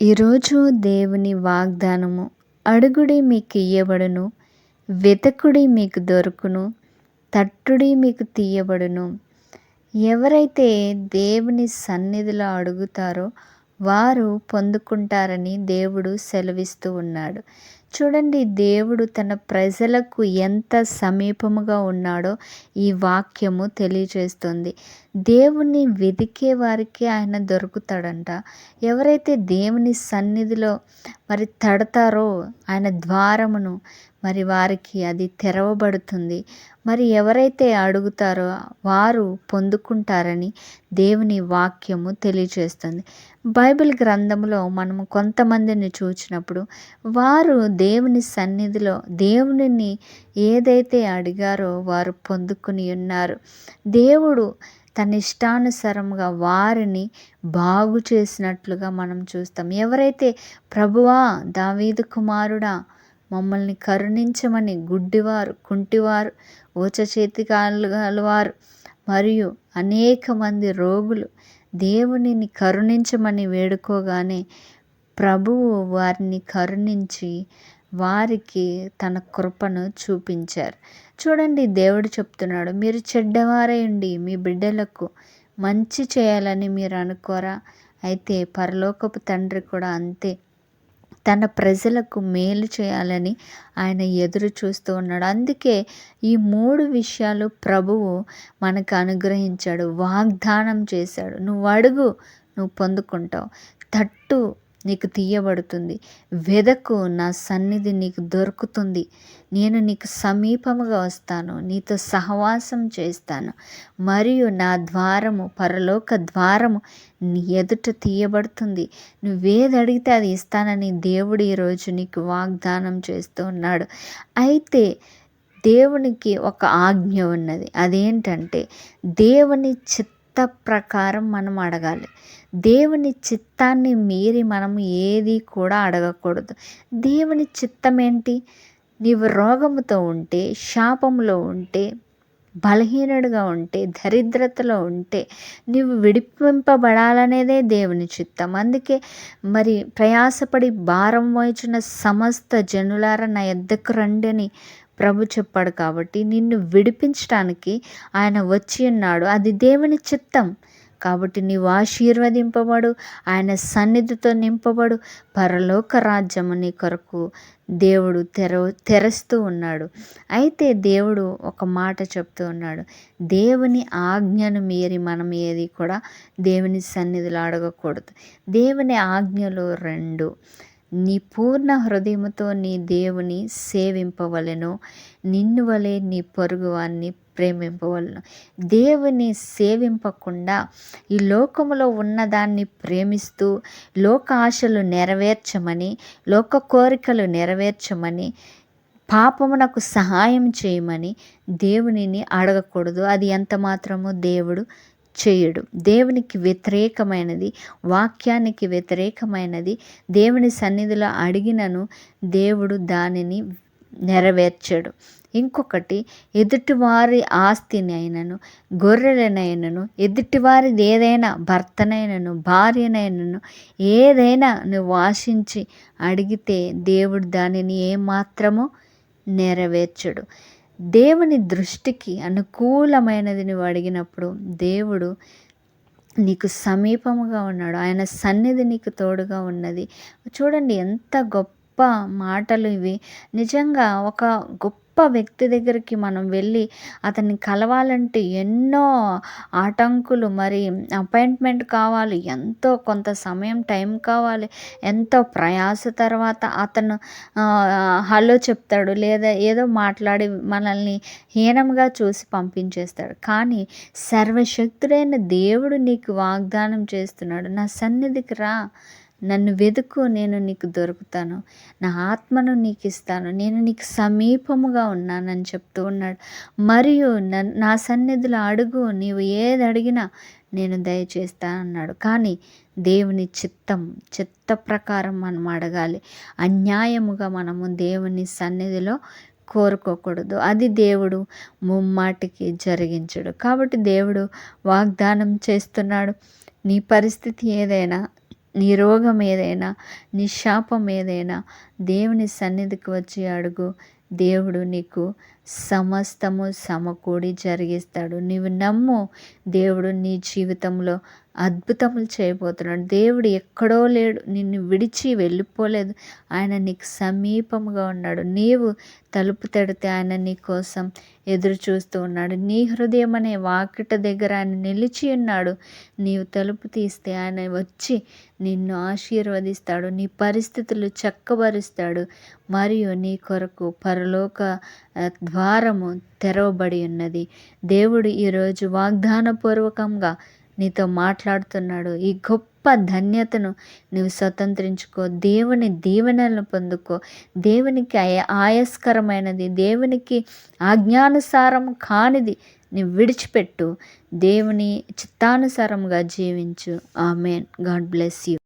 ఈరోజు దేవుని వాగ్దానము. అడుగుడి మీకు ఇయ్యబడును వెతకుడి మీకు దొరుకును తట్టుడి మీకు తీయబడును. ఎవరైతే దేవుని సన్నిధిలో అడుగుతారో వారు పొందుకుంటారని దేవుడు సెలవిస్తూ ఉన్నాడు. చూడండి దేవుడు తన ప్రజలకు ఎంత సమీపముగా ఉన్నాడో ఈ వాక్యము తెలియజేస్తుంది. దేవుణ్ణి వెతికే వారికి ఆయన దొరుకుతాడంట. ఎవరైతే దేవుని సన్నిధిలో మరి తడతారో ఆయన ద్వారమును మరి వారికి అది తెరవబడుతుంది. మరి ఎవరైతే అడుగుతారో వారు పొందుకుంటారని దేవుని వాక్యము తెలియజేస్తుంది. బైబిల్ గ్రంథంలో మనము కొంతమందిని చూచినప్పుడు వారు దేవుని సన్నిధిలో దేవునిని ఏదైతే అడిగారో వారు పొందుకుని ఉన్నారు. దేవుడు తన ఇష్టానుసారంగా వారిని బాగు చేసినట్లుగా మనం చూస్తాం. ఎవరైతే ప్రభువా దావీదు కుమారుడా మమ్మల్ని కరుణించమని గుడ్డివారు కుంటివారు ఊచ చేతి గలవారు మరియు అనేక మంది రోగులు దేవునిని కరుణించమని వేడుకోగానే ప్రభువు వారిని కరుణించి వారికి తన కృపను చూపించారు. చూడండి దేవుడు చెప్తున్నాడు మీరు చెడ్డవారై ఉండి మీ బిడ్డలకు మంచి చేయాలని మీరు అనుకోరా? అయితే పరలోకపు తండ్రి కూడా అంతే. తన ప్రజలకు మేలు చేయాలని ఆయన ఎదురు చూస్తూ ఉన్నాడు. అందుకే ఈ మూడు విషయాలు ప్రభువు మనకు అనుగ్రహించాడు వాగ్దానం చేశాడు. నువ్వు అడుగు నువ్వు పొందుకుంటావు. తట్టు నీకు తీయబడుతుంది. వెదకు నా సన్నిధి నీకు దొరుకుతుంది. నేను నీకు సమీపముగా వస్తాను. నీతో సహవాసం చేస్తాను. మరియు నా ద్వారము పరలోక ద్వారము నీ ఎదుట తీయబడుతుంది. నువ్వేది అడిగితే అది ఇస్తానని దేవుడు ఈరోజు నీకు వాగ్దానం చేస్తూ ఉన్నాడు. అయితే దేవునికి ఒక ఆజ్ఞ ఉన్నది. అదేంటంటే దేవుని చిత్త ప్రకారం మనం అడగాలి. దేవుని చిత్తాన్ని మీరి మనం ఏది కూడా అడగకూడదు. దేవుని చిత్తం ఏంటి నీవు రోగముతో ఉంటే శాపంలో ఉంటే బలహీనుడిగా ఉంటే దరిద్రతలో ఉంటే నీవు విడిపింపబడాలనేదే దేవుని చిత్తం. అందుకే మరి ప్రయాసపడి భారం వహించిన సమస్త జనులార నా ఎద్దకు రండి అని ప్రభు చెప్పాడు కాబట్టి నిన్ను విడిపించడానికి ఆయన వచ్చి ఉన్నాడు. అది దేవుని చిత్తం. కాబట్టి నీవు ఆశీర్వదింపబడు ఆయన సన్నిధితో నింపబడు పరలోక రాజ్యము నీ కొరకు దేవుడు తెర తెరస్తూ ఉన్నాడు. అయితే దేవుడు ఒక మాట చెప్తూ ఉన్నాడు. దేవుని ఆజ్ఞను మీరి మనం ఏది కూడా దేవుని సన్నిధిలో అడగకూడదు. దేవుని ఆజ్ఞలు రెండు. నీ పూర్ణ హృదయముతో నీ దేవుని సేవింపవలెను. నిన్ను వలె నీ పొరుగువాన్ని ప్రేమింపవలను. దేవుని సేవింపకుండా ఈ లోకములో ఉన్నదాన్ని ప్రేమిస్తూ లోక ఆశలు నెరవేర్చమని లోక కోరికలు నెరవేర్చమని పాపమునకు సహాయం చేయమని దేవునిని అడగకూడదు. అది ఎంత మాత్రము దేవుడు చేయడు. దేవునికి వ్యతిరేకమైనది వాక్యానికి వ్యతిరేకమైనది దేవుని సన్నిధిలో అడిగినను దేవుడు దానిని నెరవేర్చాడు. ఇంకొకటి ఎదుటివారి ఆస్తిని అయినను గొర్రెలనైనను ఎదుటివారిది ఏదైనా భర్తనైనను భార్యనైనను ఏదైనా నువ్వు ఆశించి అడిగితే దేవుడు దానిని ఏమాత్రము నెరవేర్చడు. దేవుని దృష్టికి అనుకూలమైనది నువ్వు అడిగినప్పుడు దేవుడు నీకు సమీపముగా ఉన్నాడు. ఆయన సన్నిధి నీకు తోడుగా ఉన్నది. చూడండి ఎంత గొప్ప మాటలు ఇవి. నిజంగా ఒక గొప్ప గొప్ప వ్యక్తి దగ్గరికి మనం వెళ్ళి అతన్ని కలవాలంటే ఎన్నో ఆటంకులు మరి అపాయింట్మెంట్ కావాలి ఎంతో కొంత సమయం టైం కావాలి ఎంతో ప్రయాస తర్వాత అతను హలో చెప్తాడు లేదా ఏదో మాట్లాడి మనల్ని హీనంగా చూసి పంపించేస్తాడు. కానీ సర్వశక్తుడైన దేవుడు నీకు వాగ్దానం చేస్తున్నాడు. నా సన్నిధికి రా. నన్ను వెతుకు నేను నీకు దొరుకుతాను. నా ఆత్మను నీకు ఇస్తాను నేను నీకు సమీపముగా ఉన్నానని చెప్తూ ఉన్నాడు. మరియు నా సన్నిధిలో అడుగు నీవు ఏది అడిగినా నేను దయచేస్తానన్నాడు. కానీ దేవుని చిత్తం చిత్త ప్రకారం మనం అడగాలి. అన్యాయముగా మనము దేవుని సన్నిధిలో కోరుకోకూడదు. అది దేవుడు ముమ్మాటికి జరిగించడు. కాబట్టి దేవుడు వాగ్దానం చేస్తున్నాడు. నీ పరిస్థితి ఏదైనా నీ రోగం ఏదైనా నీ శాపం ఏదైనా దేవుని సన్నిధికి వచ్చి అడుగు. దేవుడు నీకు సమస్తము సమకూడి జరిగిస్తాడు. నీవు నమ్ము దేవుడు నీ జీవితంలో అద్భుతములు చేయబోతున్నాడు. దేవుడు ఎక్కడో లేడు నిన్ను విడిచి వెళ్ళిపోలేదు. ఆయన నీకు సమీపముగా ఉన్నాడు. నీవు తలుపు తడితే ఆయన నీ కోసం ఎదురు చూస్తూ ఉన్నాడు. నీ హృదయం అనే వాకిట దగ్గర ఆయన నిలిచి ఉన్నాడు. నీవు తలుపు తీస్తే ఆయన వచ్చి నిన్ను ఆశీర్వదిస్తాడు. నీ పరిస్థితులు చక్కబరుస్తాడు. మరియు నీ కొరకు పరలోక ద్వారము తెరవబడి ఉన్నది. దేవుడు ఈరోజు వాగ్దానపూర్వకంగా నీతో మాట్లాడుతున్నాడు. ఈ గొప్ప ధన్యతను నువ్వు స్వతంత్రించుకో. దేవుని దీవెనలను పొందుకో. దేవునికి ఆయస్కరమైనది. దేవునికి ఆజ్ఞానుసారం కానిది నువ్వు విడిచిపెట్టు. దేవుని చిత్తానుసారంగా జీవించు. ఆమెన్. God bless you.